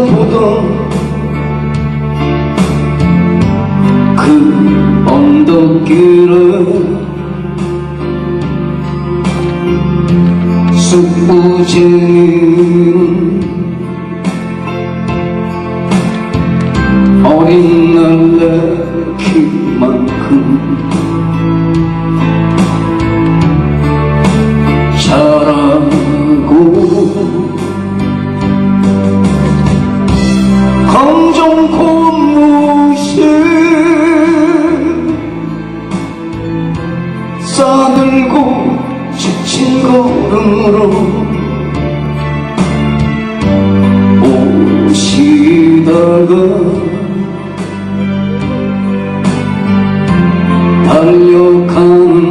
보던 그 언덕길을 숲부지는 어린 지친 걸음으로 오시다가 달려가는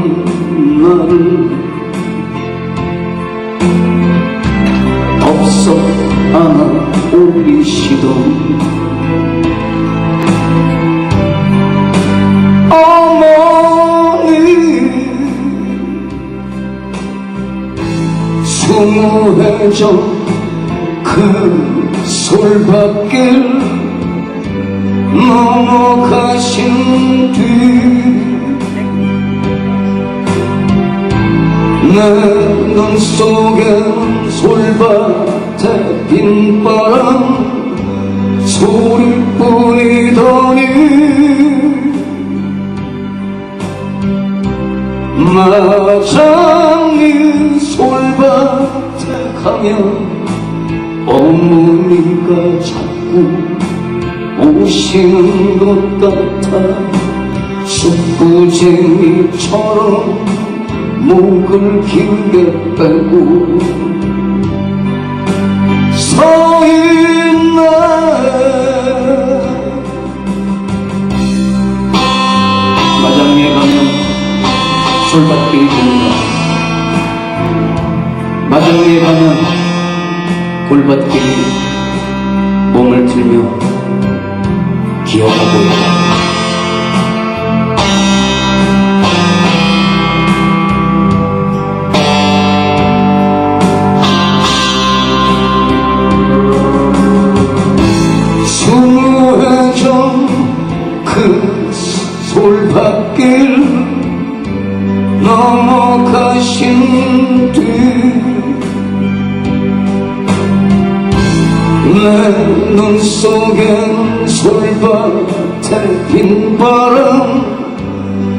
나를 없어 안아 올리시던 수무해져 그 솔밭길 넘어가신 뒤내눈 속엔 솔밭에 빈바람 소리뿐이더니 마장이 솔밭 에 가면 어머니가 자꾸 오시는 것 같아. 숙부쟁이처럼 목을 길게 빼고. 서 있네 마장리에 가면 솔밭길이 보인다 마장리에 가면 골밭길이 몸을 들며 기어가고 있다. 그 솔밭길 눈 속엔 솔밭에 빈바람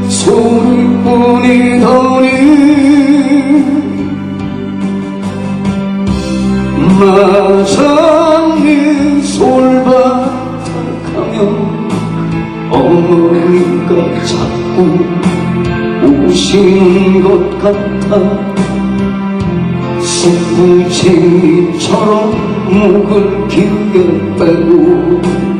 소리뿐이더니 마장이 솔밭에 가면 어머니가 자꾸 오신 것 같아 숙부쟁이처럼 목을 길게 빼고